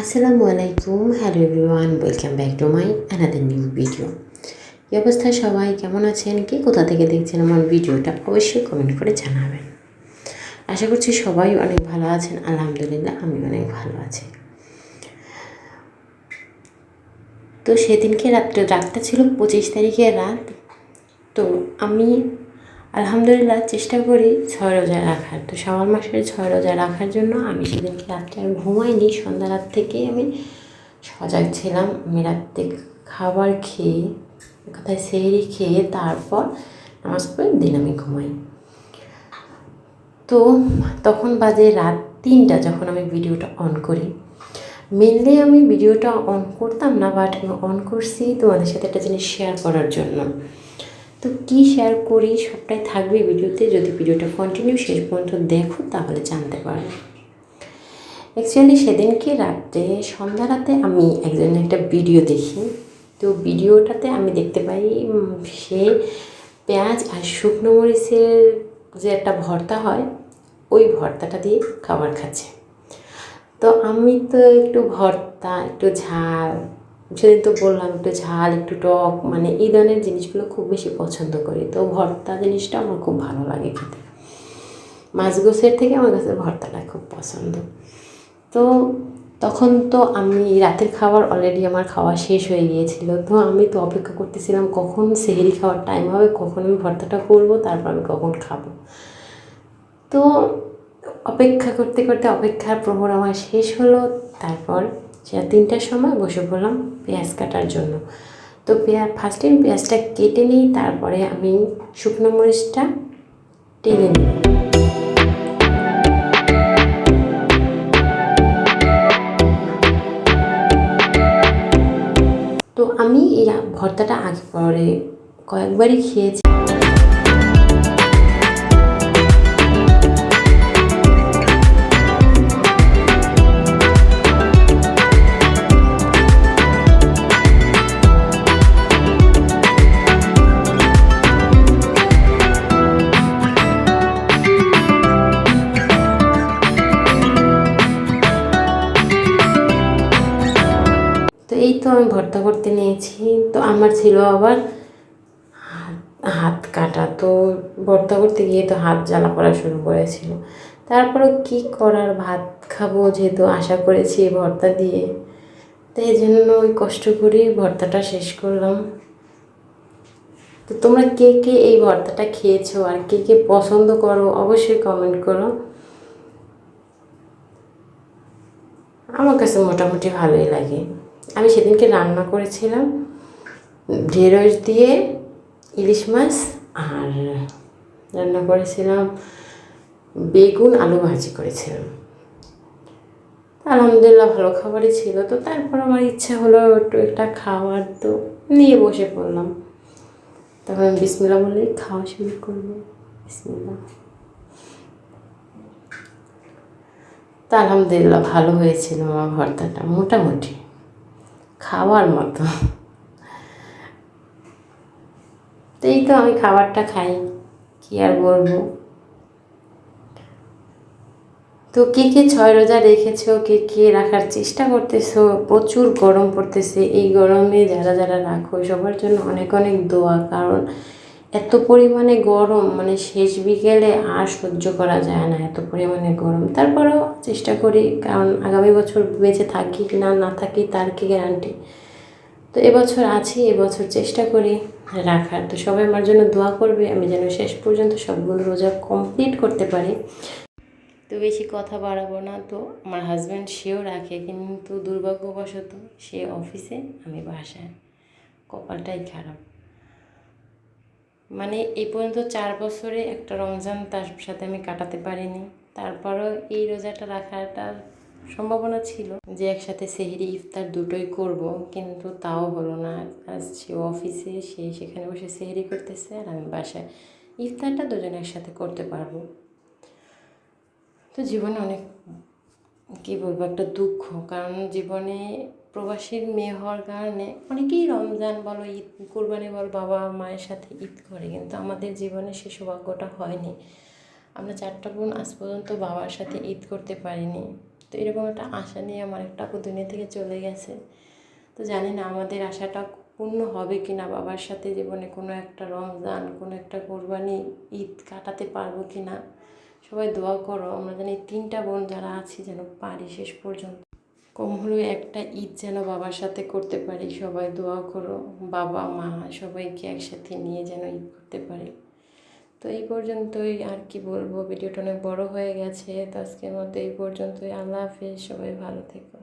আসসালামু আলাইকুম hello everyone, welcome back to my another new video এই অবস্থায় সবাই? কেমন আছেন? কে কোথা থেকে দেখছেন আমার ভিডিওটা অবশ্যই কমেন্ট করে জানাবেন। আশা করছি সবাই অনেক ভালো আছেন, আলহামদুলিল্লাহ আমি অনেক ভালো আছি। তো সেদিনকে রাত্রে, রাতটা ছিল পঁচিশ তারিখের রাত, তো আমি আলহামদুলিল্লাহ, চেষ্টা করি ছয় রোজা রাখার। তো শাওয়াল মাসের ছয় রোজা রাখার জন্য আমি সেদিনকে রাত্রে আর ঘুমাইনি, সন্ধ্যা রাত থেকে আমি সজাগ ছিলাম। আমি রাত্রে খাবার খেয়ে কোথায় সেহরি খেয়ে তারপর নামাজ পড়ে দিন আমি ঘুমাই। তো তখন বাজে রাত তিনটা যখন আমি ভিডিওটা অন করি। মেনলি আমি ভিডিওটা অন করতাম না বাট আমি অন করছি তোমাদের সাথে একটা জিনিস শেয়ার করার জন্য। তো কী শেয়ার করি? সবটাই থাকবে ভিডিওতে। যদি ভিডিওটা কন্টিনিউ শেষ পর্যন্ত দেখো, তাহলে জানতে পারবে। অ্যাকচুয়ালি সেদিনকে রাত্রে সন্ধ্যা রাতে আমি একজনের একটা ভিডিও দেখি। তো ভিডিওটাতে আমি দেখতে পাই সে পেঁয়াজ আর শুকনো মরিচের যে একটা ভর্তা হয়, ওই ভর্তাটা দিয়ে খাবার খাচ্ছে। তো আমি তো একটু ভর্তা, একটু ঝাল সেদিন তো বললাম, একটু ঝাল, একটু টক মানে এই ধরনের জিনিসগুলো খুব বেশি পছন্দ করি। তো ভর্তা জিনিসটা আমার খুব ভালো লাগে খেতে। মাছ গোছের থেকে আমার কাছে ভর্তাটা খুব পছন্দ। তো তখন তো আমি রাতের খাবার অলরেডি আমার খাওয়া শেষ হয়ে গিয়েছিল। তো আমি তো অপেক্ষা করতেছিলাম কখন সেহেরি খাওয়ার টাইম হবে, কখন আমি ভর্তাটা করব, তারপর আমি কখন খাব। তো অপেক্ষা করতে করতে অপেক্ষার প্রহর আমার শেষ হলো, তারপর তিনটার সময় বসে পড়লাম পেঁয়াজ কাটার জন্য। তো পেঁয়াজ ফার্স্ট টাইম পেঁয়াজটা কেটে নিই তারপরে আমি শুকনো মরিচটা টেনে নিই তো আমি এই ভর্তাটা আগে পরে কয়েকবারই খেয়েছি। আমি ভর্তা করতে নিয়েছি। তো আমার ছিল আবার হাত কাটা। তো ভর্তা করতে গিয়ে তো হাত জ্বালা করা শুরু করেছিল। তারপরেও কি করার? ভাত খাব যেহেতু আশা করেছি ভর্তা দিয়ে। তো এই জন্য ওই কষ্ট করেই ভর্তাটা শেষ করলাম। তো তোমরা কে কে এই ভর্তাটা খেয়েছো আর কে কে পছন্দ করো অবশ্যই কমেন্ট করো। আমার কাছে মোটামুটি ভালোই লাগে। আমি সেদিনকে রান্না করেছিলাম, ঢেঁড়স দিয়ে ইলিশ মাছ আর রান্না করেছিলাম বেগুন আলু ভাজি করেছিলাম। আলহামদুলিল্লাহ ভালো খাবারই ছিল তো, তারপর আমার ইচ্ছা হলো একটু একটা খাওয়ার তো নিয়ে বসে পড়লাম। তখন আমি বিসমিল্লা বলেই খাওয়া শুরু করব। বিসমিল্লা তা আলহামদুলিল্লাহ ভালো হয়েছিল আমার ভর্তাটা, মোটামুটি। খাওয়ার মতো। এই তো আমি খাবারটা খাই, কি আর বলব? তো কে কে ছয় রোজা রেখেছো, কে কে রাখার চেষ্টা করতেছো? প্রচুর গরম পড়তেছে, এই গরমে যারা যারা রাখো, সবার জন্য অনেক অনেক দোয়া, কারণ এত পরিমাণে গরম মানে শেষ বিকেলে আর সহ্য করা যায় না এত পরিমাণে গরম। তারপরেও চেষ্টা করি, কারণ আগামী বছর বেঁচে থাকি না না থাকি তার কি গ্যারান্টি তো এবছর আছি, এবছর চেষ্টা করি রাখার। তো সবাই আমার জন্য দোয়া করবে, আমি যেন শেষ পর্যন্ত সবগুলো রোজা কমপ্লিট করতে পারি। তো বেশি কথা বাড়াবো না তো, আমার হাজব্যান্ড সেও রাখে, কিন্তু দুর্ভাগ্যবশত সে অফিসে আমি বাসায়। কপালটাই খারাপ। মানে এই পর্যন্ত চার বছরে একটা রমজান তার সাথে আমি কাটাতে পারিনি। তারপরও এই রোজাটা রাখাটা সম্ভাবনা ছিল যে একসাথে সেহেরি, ইফতার দুটোই করব, কিন্তু তাও হলো না। আজ সে অফিসে, সে সেখানে বসে সেহেরি করতেছে আর আমি বাসায় ইফতারটা দুজনে একসাথে করতে পারব। তো জীবনে অনেক, কী বলব, একটা দুঃখ। কারণ জীবনে প্রবাসীর মেয়ে হওয়ার কারণে অনেকেই রমজান বলো, ঈদ, কোরবানি বল, বাবা মায়ের সাথে ঈদ করে, কিন্তু আমাদের জীবনে সে সৌভাগ্যটা হয়নি। আমরা চারটা বোন আজ পর্যন্ত বাবার সাথে ঈদ করতে পারিনি। তো এরকম একটা আশা নিয়ে আমার একটা দুনিয়া থেকে চলে গেছে। তো জানি না আমাদের আশাটা পূর্ণ হবে কি না, বাবার সাথে জীবনে কোনো একটা রমজান, কোনো একটা কোরবানি, ঈদ কাটাতে পারব কি না। সবাই দোয়া করো, আমরা জানি তিনটা বোন যারা আছি যেন পারি শেষ পর্যন্ত। কম হলেও একটা ঈদ যেন বাবার সাথে করতে পারি। সবাই দোয়া করো, বাবা, মা সবাইকে একসাথে নিয়ে যেন ঈদ করতে পারি। তো এই পর্যন্তই আর কি বলব, ভিডিওটা অনেক বড় হয়ে গেছে। তো আজকের মতো এই পর্যন্তই। আল্লাহ হাফেজ, সবাই ভালো থেকো।